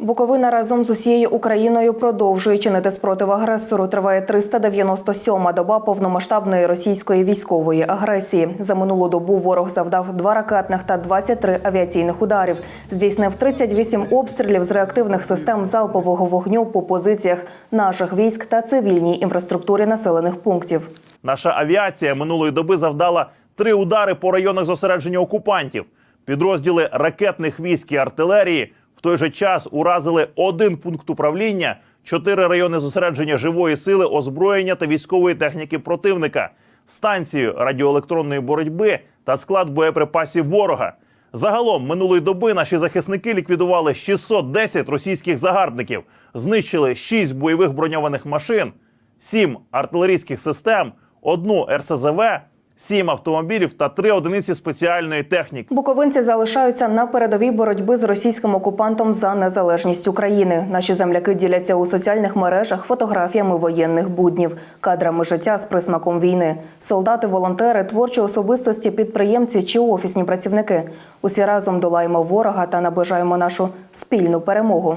Буковина разом з усією Україною продовжує чинити спротив агресору. Триває 397-ма доба повномасштабної російської військової агресії. За минулу добу ворог завдав два ракетних та 23 авіаційних ударів. Здійснив 38 обстрілів з реактивних систем залпового вогню по позиціях наших військ та цивільній інфраструктурі населених пунктів. Наша авіація минулої доби завдала три удари по районах зосередження окупантів. Підрозділи ракетних військ і артилерії в той же час уразили один пункт управління, чотири райони зосередження живої сили, озброєння та військової техніки противника, станцію радіоелектронної боротьби та склад боєприпасів ворога. Загалом минулої доби наші захисники ліквідували 610 російських загарбників, знищили 6 бойових броньованих машин, 7 артилерійських систем, одну РСЗВ, 7 автомобілів та 3 одиниці спеціальної техніки. Буковинці залишаються на передовій боротьби з російським окупантом за незалежність України. Наші земляки діляться у соціальних мережах фотографіями воєнних буднів, кадрами життя з присмаком війни. Солдати, волонтери, творчі особистості, підприємці чи офісні працівники. Усі разом долаємо ворога та наближаємо нашу спільну перемогу.